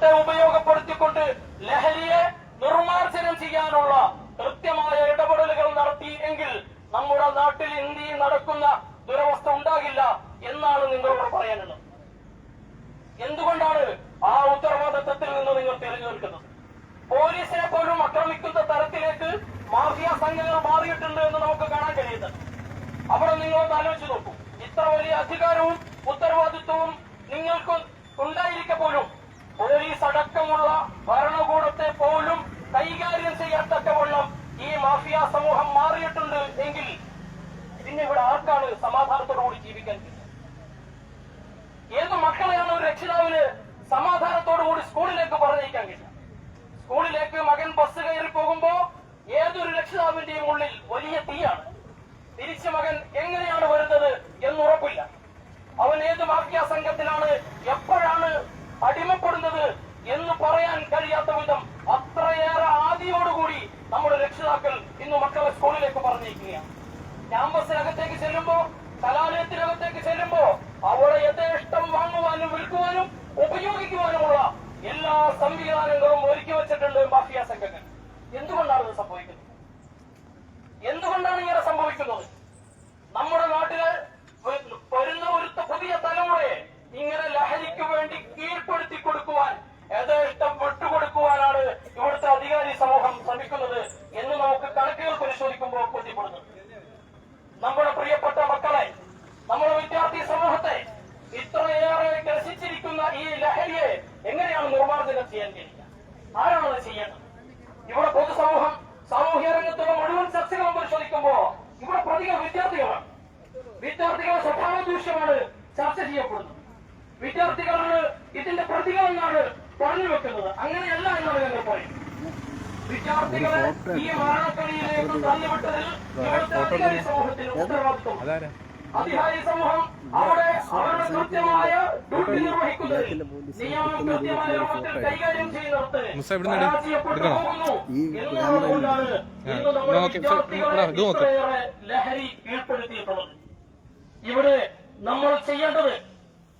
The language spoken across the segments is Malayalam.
ത്തെ ഉപയോഗപ്പെടുത്തിക്കൊണ്ട് ലഹരിയെ നിർമാർജനം ചെയ്യാനുള്ള കൃത്യമായ ഇടപെടലുകൾ നടത്തി എങ്കിൽ നമ്മുടെ നാട്ടിൽ ഇന്ത്യയിൽ നടക്കുന്ന ദുരവസ്ഥ ഉണ്ടാകില്ല എന്നാണ് നിങ്ങളോട് പറയാനുള്ളത്. എന്തുകൊണ്ടാണ് ആ ഉത്തരവാദിത്തത്തിൽ നിന്ന് നിങ്ങൾ തിരഞ്ഞു നിൽക്കുന്നത് പോലീസിനെ പോലും ആക്രമിക്കുന്ന തരത്തിലേക്ക് മാഫിയ സംഘങ്ങൾ മാറിയിട്ടുണ്ട് എന്ന് നമുക്ക് കാണാൻ കഴിയുന്നത്. അവിടെ നിങ്ങളൊന്ന് ആലോചിച്ച് നോക്കൂ. ഇത്ര വലിയ അധികാരവും ഉത്തരവാദിത്വവും നിങ്ങൾക്ക് ഉണ്ടായിരിക്കെ പോലും പോലീസ് അടക്കമുള്ള ഭരണകൂടത്തെ പോലും കൈകാര്യം ചെയ്യത്തക്കവണ്ണം ഈ മാഫിയ സമൂഹം മാറിയിട്ടുണ്ട് എങ്കിൽ പിന്നെ ഇവിടെ ആർക്കാണ് സമാധാനത്തോടുകൂടി ജീവിക്കാൻ ഏത് മക്കളെയാണ് ഒരു രക്ഷിതാവിന് സമാധാനത്തോടുകൂടി സ്കൂളിലേക്ക് പറഞ്ഞയക്കാൻ കഴിയുക? സ്കൂളിലേക്ക് മകൻ ബസ് കയറി പോകുമ്പോ ഏതൊരു രക്ഷിതാവിന്റെയും ഉള്ളിൽ വലിയ തീയാണ്. തിരിച്ച് മകൻ എങ്ങനെയാണ് വരുന്നത് എന്ന് ഉറപ്പില്ല അവൻ ഏത് മാഫിയ സംഘത്തിലാണ് എപ്പോഴാണ് അടിമപ്പെടുന്നത് എന്ന് പറയാൻ കഴിയാത്ത വിധം അത്രയേറെ ആദിയോടുകൂടി നമ്മുടെ രക്ഷിതാക്കൾ ഇന്ന് മക്കളെ സ്കൂളിലേക്ക് പറഞ്ഞിരിക്കുകയാണ് ക്യാമ്പസിനകത്തേക്ക് ചെല്ലുമ്പോ കലാലയത്തിനകത്തേക്ക് ചെല്ലുമ്പോ അവിടെ യഥേഷ്ടം വാങ്ങുവാനും വിൽക്കുവാനും ഉപയോഗിക്കുവാനുമുള്ള എല്ലാ സംവിധാനങ്ങളും ഒരുക്കി വെച്ചിട്ടുണ്ട് മാഫിയ സംഘങ്ങൾ എന്തുകൊണ്ടാണ് ഇത് സംഭവിക്കുന്നത് എന്തുകൊണ്ടാണ് ഇങ്ങനെ സംഭവിക്കുന്നത് നമ്മുടെ നാട്ടിൽ വ- വരുന്ന ഒരു ത- പുതിയ തലമുറയെ ഇങ്ങനെ ലഹരിക്ക് വേണ്ടി കീഴ്പ്പെടുത്തി കൊടുക്കുവാൻ യഥേഷ്ടം വിട്ടുകൊടുക്കുവാനാണ് ഇവിടുത്തെ അധികാരി സമൂഹം ശ്രമിക്കുന്നത് എന്ന് നമുക്ക് കണക്കുകൾ പരിശോധിക്കുമ്പോൾ ബോധ്യപ്പെടുന്നത് നമ്മുടെ പ്രിയപ്പെട്ട മക്കളെ നമ്മുടെ വിദ്യാർത്ഥി സമൂഹത്തെ ഇത്രയേറെ ഗ്രസിച്ചിരിക്കുന്ന ഈ ലഹരിയെ എങ്ങനെയാണ് നിർമ്മാർജനം ചെയ്യാൻ കഴിയുക ആരാണത് ചെയ്യേണ്ടത് ഇവിടെ പൊതുസമൂഹം സാമൂഹ്യ രംഗത്തുള്ള മുഴുവൻ ചർച്ചകളും പരിശോധിക്കുമ്പോ ഇവിടെ പ്രതികൾ വിദ്യാർത്ഥികളാണ് വിദ്യാർത്ഥികളുടെ സ്വഭാവ ദൂഷ്യമാണ് ചർച്ച ചെയ്യപ്പെടുന്നത് വിദ്യാർത്ഥികളാണ് ഇതിന്റെ പ്രതികൾ എന്നാണ് പറഞ്ഞു വെക്കുന്നത് അങ്ങനെയല്ല എന്നാണ് ഞങ്ങൾ പറയുന്നത് വിദ്യാർത്ഥികളെ ഫോട്ടോ അതാരാ? അധികാരി സമൂഹം അവിടെ അവരുടെ കൃത്യമായ ഡ്യൂട്ടി നിർവഹിക്കുന്നതിൽ നിയമം കൃത്യമായ രൂപത്തിൽ കൈകാര്യം ചെയ്യുന്നിടത്ത് മുസ്താ ഇവിടുന്ന് എടു- പരാജയപ്പെട്ടു എടുക്കണോ? ഈ എന്നുള്ളതുകൊണ്ടാണ് ഇന്ന് നമ്മുടെ നോക്ക്, വിദ്യാർത്ഥികളെ ഇവിടെ ഇത് നോക്ക്. ഇത്രയേറെ ലഹരി കീഴ്പ്പെടുത്തിയിട്ടുള്ളത്. ഇവിടെ നമ്മൾ ചെയ്യേണ്ടത്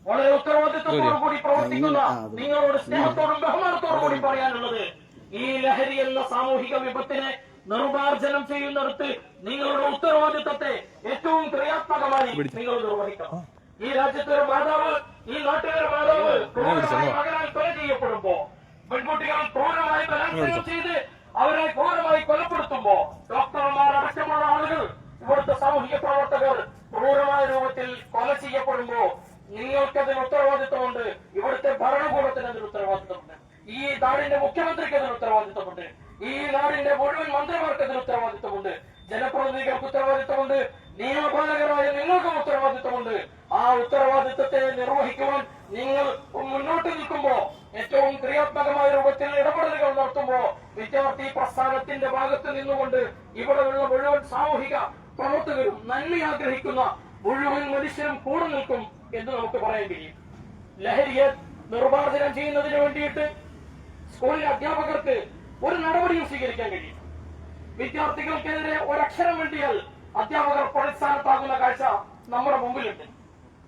വളരെ ഉത്തരവാദിത്വത്തോടു കൂടി പ്രവർത്തിക്കുന്ന നിങ്ങളോട് സ്നേഹത്തോടും ബഹുമാനത്തോടും കൂടി പറയാനുള്ളത് ഈ ലഹരി എന്ന സാമൂഹിക വിപത്തിനെ നിർമാർജനം ചെയ്യുന്നിടത്ത് നിങ്ങളുടെ ഉത്തരവാദിത്തത്തെ ഏറ്റവും ക്രിയാത്മകമായി നിങ്ങൾ നിർവഹിക്കണം. ഈ രാജ്യത്തെ ഒരു മാതാവ് ഈ നാട്ടിലെ ഒരു മാതാവ് മകനാൽ കൊല ചെയ്യപ്പെടുമ്പോ പെൺകുട്ടികൾ ക്രൂരമായി ബലാത്സംഗം ചെയ്ത് അവരെ ക്രൂരമായി കൊലപ്പെടുത്തുമ്പോ ഡോക്ടർമാർ അടക്കമുള്ള ആളുകൾ ഇവിടുത്തെ സാമൂഹിക പ്രവർത്തകർ ക്രൂരമായ രൂപത്തിൽ കൊല ചെയ്യപ്പെടുമ്പോ നിങ്ങൾക്കതിന് ഉത്തരവാദിത്തമുണ്ട്. ഇവിടുത്തെ ഭരണകൂടത്തിന് അതിന് ഉത്തരവാദിത്തമുണ്ട്. ഈ നാടിന്റെ മുഖ്യമന്ത്രിക്ക് അതിന് ഉത്തരവാദിത്തമുണ്ട് ഈ നാടിന്റെ മുഴുവൻ മന്ത്രിമാർക്ക് അതിന് ഉത്തരവാദിത്തമുണ്ട് ജനപ്രതിനിധികൾക്ക് ഉത്തരവാദിത്തമുണ്ട് നിയമപാലകരായ നിങ്ങൾക്കും ഉത്തരവാദിത്തമുണ്ട് ആ ഉത്തരവാദിത്തത്തെ നിർവഹിക്കുവാൻ നിങ്ങൾ മുന്നോട്ട് നിൽക്കുമ്പോ ഏറ്റവും ക്രിയാത്മകമായ രൂപത്തിൽ ഇടപെടലുകൾ നടത്തുമ്പോ വിദ്യാർത്ഥി പ്രസ്ഥാനത്തിന്റെ ഭാഗത്ത് നിന്നുകൊണ്ട് ഇവിടെയുള്ള മുഴുവൻ സാമൂഹിക പ്രവർത്തകരും നന്മ ആഗ്രഹിക്കുന്ന മുഴുവൻ മനുഷ്യരും കൂടെ നിൽക്കും എന്ന് നമുക്ക് പറയാൻ കഴിയും. ലഹരിയെ നിർമ്മാർജനം ചെയ്യുന്നതിന് വേണ്ടിയിട്ട് സ്കൂളിലെ അധ്യാപകർക്ക് ഒരു നടപടിയും സ്വീകരിക്കാൻ കഴിയും വിദ്യാർത്ഥികൾക്കെതിരെ ഒരക്ഷരം വേണ്ടിയാൽ അധ്യാപകർ പ്രതിസ്ഥാനത്താകുന്ന കാഴ്ച നമ്മുടെ മുമ്പിലുണ്ട്.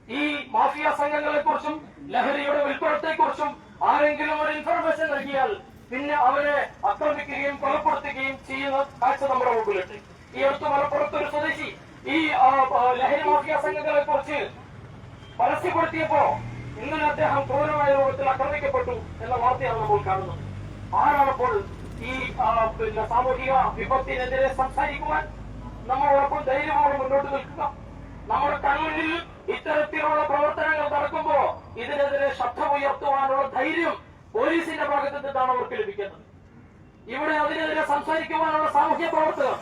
ഈ മാഫിയ സംഘങ്ങളെ കുറിച്ചും ലഹരിയുടെ വിൽപ്പനത്തെ കുറിച്ചും ആരെങ്കിലും ഒരു ഇൻഫർമേഷൻ നൽകിയാൽ പിന്നെ അവരെ ആക്രമിക്കുകയും കൊലപ്പെടുത്തുകയും ചെയ്യുന്ന കാഴ്ച നമ്മുടെ മുമ്പിലുണ്ട്. ഈ അടുത്ത് മലപ്പുറത്ത് ഒരു സ്വദേശി ഈ ലഹരി മാഫിയ സംഘങ്ങളെ കുറിച്ച് പരസ്യപ്പെടുത്തിയപ്പോ ഇന്നലെ അദ്ദേഹം ക്രൂരമായ രൂപത്തിൽ ആക്രമിക്കപ്പെട്ടു എന്ന വാർത്തയാണ് നമ്മൾ കാണുന്നത്. ആരാണപ്പോൾ ഈ പിന്നെ സാമൂഹിക വിപത്തിനെതിരെ സംസാരിക്കുവാൻ നമ്മളോടൊപ്പം ധൈര്യമാണ് മുന്നോട്ട് നിൽക്കുക. നമ്മുടെ കൺമുന്നിൽ ഇത്തരത്തിലുള്ള പ്രവർത്തനങ്ങൾ നടക്കുമ്പോ ഇതിനെതിരെ ശബ്ദമുയർത്തുവാനുള്ള ധൈര്യം പോലീസിന്റെ ഭാഗത്ത് നിന്നാണ് അവർക്ക് ലഭിക്കുന്നത്. ഇവിടെ അതിനെതിരെ സംസാരിക്കുവാനുള്ള സാമൂഹ്യ പ്രവർത്തകർ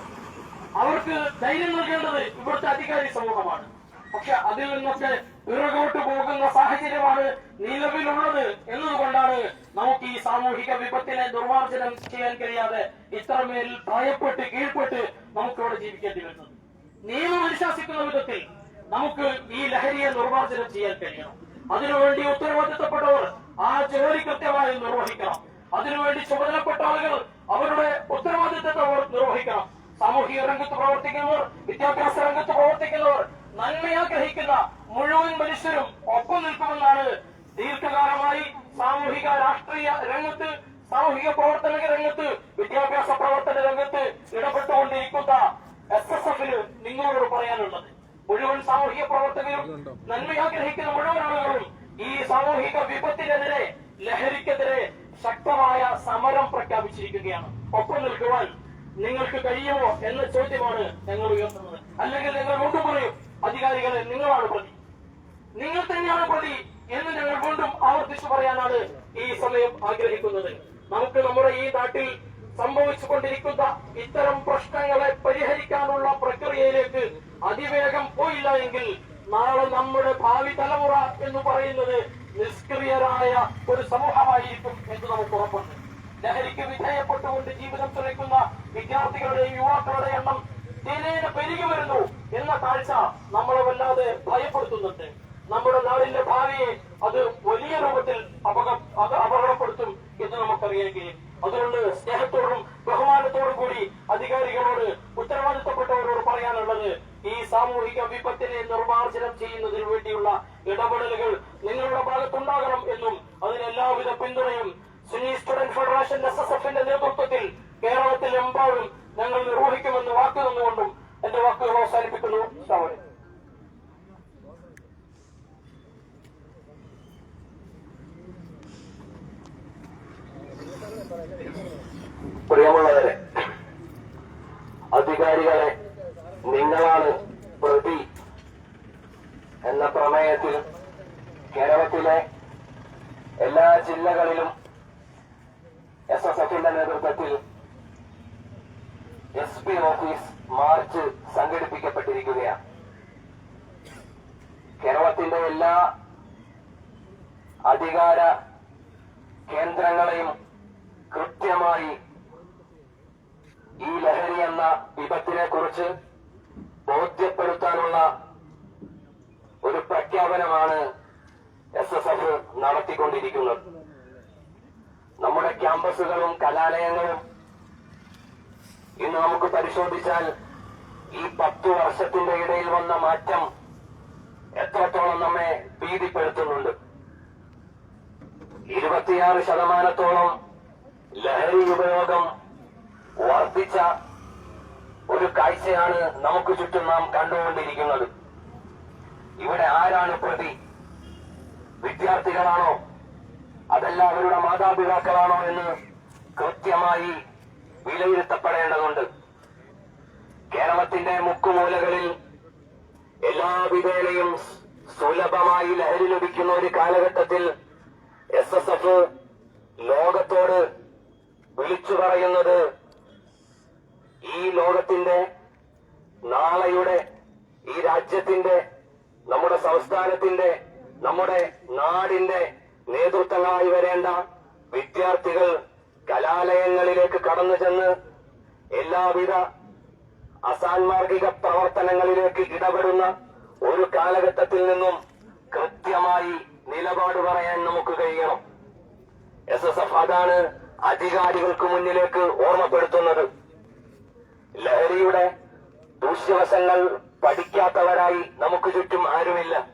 അവർക്ക് ധൈര്യം നൽകേണ്ടത് ഇവിടുത്തെ അധികാരി സമൂഹമാണ്. പക്ഷെ അതിൽ നിന്നൊക്കെ പിറകോട്ട് പോകുന്ന സാഹചര്യമാണ് നിലവിലുള്ളത് എന്നതുകൊണ്ടാണ് നമുക്ക് ഈ സാമൂഹിക വിപത്തിനെ ദുർമാർജനം ചെയ്യാൻ കഴിയാതെ ഇത്രമേൽ ഭയപ്പെട്ട് കീഴ്പ്പെട്ട് നമുക്കിവിടെ ജീവിക്കേണ്ടി വരുന്നത്. നിയമം അനുശാസിക്കുന്ന വിധത്തിൽ നമുക്ക് ഈ ലഹരിയെ നിർമാർജനം ചെയ്യാൻ കഴിയണം. അതിനുവേണ്ടി ഉത്തരവാദിത്തപ്പെട്ടവർ ആ ജോലി കൃത്യമായി നിർവഹിക്കണം. അതിനുവേണ്ടി ചുമതലപ്പെട്ട ആളുകൾ അവരുടെ ഉത്തരവാദിത്തത്തെ നിർവഹിക്കണം. സാമൂഹിക രംഗത്ത് പ്രവർത്തിക്കുന്നവർ വിദ്യാഭ്യാസ രംഗത്ത് പ്രവർത്തിക്കുന്നവർ നന്മയാഗ്രഹിക്കുന്ന മുഴുവൻ മനുഷ്യരും ഒപ്പം നിൽക്കുമെന്നാണ് ദീർഘകാലമായി സാമൂഹിക രാഷ്ട്രീയ രംഗത്ത് സാമൂഹിക പ്രവർത്തന രംഗത്ത് വിദ്യാഭ്യാസ പ്രവർത്തന രംഗത്ത് ഇടപെട്ടുകൊണ്ടിരിക്കുന്ന എസ് എസ് എഫിന് നിങ്ങളോട് പറയാനുള്ളത്. മുഴുവൻ സാമൂഹിക പ്രവർത്തകരും നന്മയാഗ്രഹിക്കുന്ന മുഴുവൻ ആളുകളും ഈ സാമൂഹിക വിപത്തിനെതിരെ ലഹരിക്കെതിരെ ശക്തമായ സമരം പ്രഖ്യാപിച്ചിരിക്കുകയാണ്. ഒപ്പം നിൽക്കുവാൻ നിങ്ങൾക്ക് കഴിയുമോ എന്ന ചോദ്യമാണ് ഞങ്ങൾ ഉയർത്തുന്നത്. അല്ലെങ്കിൽ നിങ്ങൾ വീണ്ടും പറയും അധികാരികളെ നിങ്ങളാണ് പ്രതി. നിങ്ങൾ തന്നെയാണ് പ്രതി എന്ന് ഞങ്ങൾ വീണ്ടും ആവർത്തിച്ചു പറയാനാണ് ഈ സമയം ആഗ്രഹിക്കുന്നത്. നമുക്ക് നമ്മുടെ ഈ നാട്ടിൽ സംഭവിച്ചുകൊണ്ടിരിക്കുന്ന ഇത്തരം പ്രശ്നങ്ങളെ പരിഹരിക്കാനുള്ള പ്രക്രിയയിലേക്ക് അതിവേഗം പോയില്ല എങ്കിൽ നാളെ നമ്മുടെ ഭാവി തലമുറ എന്ന് പറയുന്നത് നിഷ്ക്രിയരായ ഒരു സമൂഹമായിരിക്കും എന്ന് നമുക്ക് ഉറപ്പുണ്ട്. ലഹരിക്ക് വിധേയപ്പെട്ടുകൊണ്ട് ജീവിതം തുറയ്ക്കുന്ന വിദ്യാർത്ഥികളുടെയും യുവാക്കളുടെ എണ്ണം ദിനേന പെരുകി വരുന്നു എന്ന കാഴ്ച നമ്മളെ വല്ലാതെ ഭയപ്പെടുത്തുന്നുണ്ട്. നമ്മുടെ നാടിന്റെ ഭാവിയെ അത് വലിയ രൂപത്തിൽ അപക അപകടപ്പെടുത്തും എന്ന് നമുക്കറിയാൻ കഴിയും അതുകൊണ്ട് സ്നേഹത്തോടും ബഹുമാനത്തോടും കൂടി അധികാരികളോട് ഉത്തരവാദിത്തപ്പെട്ടവരോട് പറയാനുള്ളത് ഈ സാമൂഹിക വിപത്തിനെ നിർമ്മാർജനം ചെയ്യുന്നതിന് വേണ്ടിയുള്ള ഇടപെടലുകൾ നിങ്ങളുടെ ഭാഗത്തുണ്ടാകണം എന്നും അതിന് എല്ലാവിധ പിന്തുണയും Sunni student federation S S എഫിന്റെ നേതൃത്വത്തിൽ കേരളത്തിലെമ്പാടും ഞങ്ങൾ നിർവഹിക്കുമെന്ന് വാക്ക് തന്നുകൊണ്ടും എന്റെ വാക്കുകൾ അവസാനിപ്പിക്കുന്നു സമയം. പ്രിയമുള്ളവരെ അധികാരികളെ നിങ്ങളാണ് പ്രതി എന്ന പ്രമേയത്തിൽ കേരളത്തിലെ എല്ലാ ജില്ലകളിലും എസ് എസ് എഫിന്റെ നേതൃത്വത്തിൽ എസ് പി ഓഫീസ് മാർച്ച് സംഘടിപ്പിക്കപ്പെട്ടിരിക്കുകയാണ്. കേരളത്തിന്റെ എല്ലാ അധികാര കേന്ദ്രങ്ങളെയും കൃത്യമായി ഈ ലഹരി എന്ന വിപത്തിനെ കുറിച്ച് ബോധ്യപ്പെടുത്താനുള്ള ഒരു പ്രഖ്യാപനമാണ് എസ് എസ് എഫ് നടത്തിക്കൊണ്ടിരിക്കുന്നത്. നമ്മുടെ ക്യാമ്പസുകളും കലാലയങ്ങളും ഇന്ന് നമുക്ക് പരിശോധിച്ചാൽ ഈ പത്തു വർഷത്തിന്റെ ഇടയിൽ വന്ന മാറ്റം എത്രത്തോളം നമ്മെ ഭീതിപ്പെടുത്തുന്നുണ്ട്? ഇരുപത്തിയാറ് ശതമാനത്തോളം ലഹരി ഉപയോഗം വർദ്ധിച്ച ഒരു കാഴ്ചയാണ് നമുക്ക് ചുറ്റും നാം കണ്ടുകൊണ്ടിരിക്കുന്നത്. ഇവിടെ ആരാണ് പ്രതി? വിദ്യാർത്ഥികളാണോ? അതല്ല അവരുടെ മാതാപിതാക്കളാണോ എന്ന് കൃത്യമായി വിലയിരുത്തപ്പെടേണ്ടതുണ്ട് കേരളത്തിന്റെ മുക്കുമൂലകളിൽ എല്ലാ വിധേനയും സുലഭമായി ലഹരി ലഭിക്കുന്ന ഒരു കാലഘട്ടത്തിൽ എസ് എസ് എഫ് ലോകത്തോട് വിളിച്ചു പറയുന്നത് ഈ ലോകത്തിന്റെ നാളെയുടെ ഈ രാജ്യത്തിന്റെ നമ്മുടെ സംസ്ഥാനത്തിന്റെ നമ്മുടെ നാടിന്റെ നേതൃത്വങ്ങളായി വരേണ്ട വിദ്യാർത്ഥികൾ കലാലയങ്ങളിലേക്ക് കടന്നു ചെന്ന് എല്ലാവിധ അസാൻമാർഗിക പ്രവർത്തനങ്ങളിലേക്ക് ഇടപെടുന്ന ഒരു കാലഘട്ടത്തിൽ നിന്നും കൃത്യമായി നിലപാട് പറയാൻ നമുക്ക് കഴിയണം. എസ് എസ് എഫ് അതാണ് അധികാരികൾക്ക് മുന്നിലേക്ക് ഓർമ്മപ്പെടുത്തുന്നത്. ലഹരിയുടെ ദൂഷ്യവശങ്ങൾ പഠിക്കാത്തവരായി നമുക്ക് ചുറ്റും ആരുമില്ല.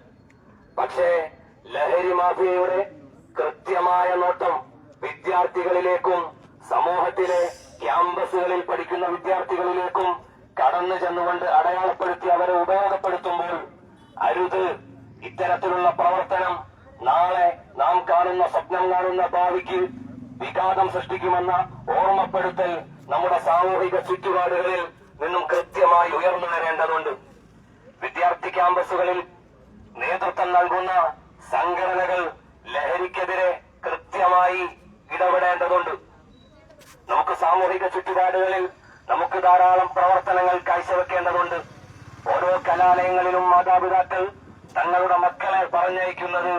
പക്ഷേ ലഹരി മാഫിയയുടെ കൃത്യമായ നോട്ടം വിദ്യാർത്ഥികളിലേക്കും സമൂഹത്തിലെ ക്യാമ്പസുകളിൽ പഠിക്കുന്ന വിദ്യാർത്ഥികളിലേക്കും കടന്നു ചെന്നുകൊണ്ട് അടയാളപ്പെടുത്തി അവരെ ഉപയോഗപ്പെടുത്തുമ്പോൾ അരുത്. ഇത്തരത്തിലുള്ള പ്രവർത്തനം നാളെ നാം കാണുന്ന സ്വപ്നം കാണുന്ന ഭാവിക്ക് വിഘാതം സൃഷ്ടിക്കുമെന്ന ഓർമ്മപ്പെടുത്തൽ നമ്മുടെ സാമൂഹിക ചുറ്റുപാടുകളിൽ നിന്നും കൃത്യമായി ഉയർന്നു വരേണ്ടതുണ്ട്. വിദ്യാർത്ഥി ക്യാമ്പസുകളിൽ നേതൃത്വം നൽകുന്ന സംഘടനകൾ ലഹരിക്കെതിരെ കൃത്യമായി സാമൂഹിക ചുറ്റുപാടുകളിൽ നമുക്ക് ധാരാളം പ്രവർത്തനങ്ങൾ കാഴ്ചവെക്കേണ്ടതുണ്ട്. ഓരോ കലാലയങ്ങളിലും മാതാപിതാക്കൾ തങ്ങളുടെ മക്കളെ പറഞ്ഞയക്കുന്നത്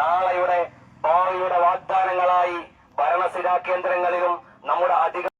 നാളെയുടെ ഭാവിയുടെ വാഗ്ദാനങ്ങളായി ഭരണസിരാ കേന്ദ്രങ്ങളിലും നമ്മുടെ അധിക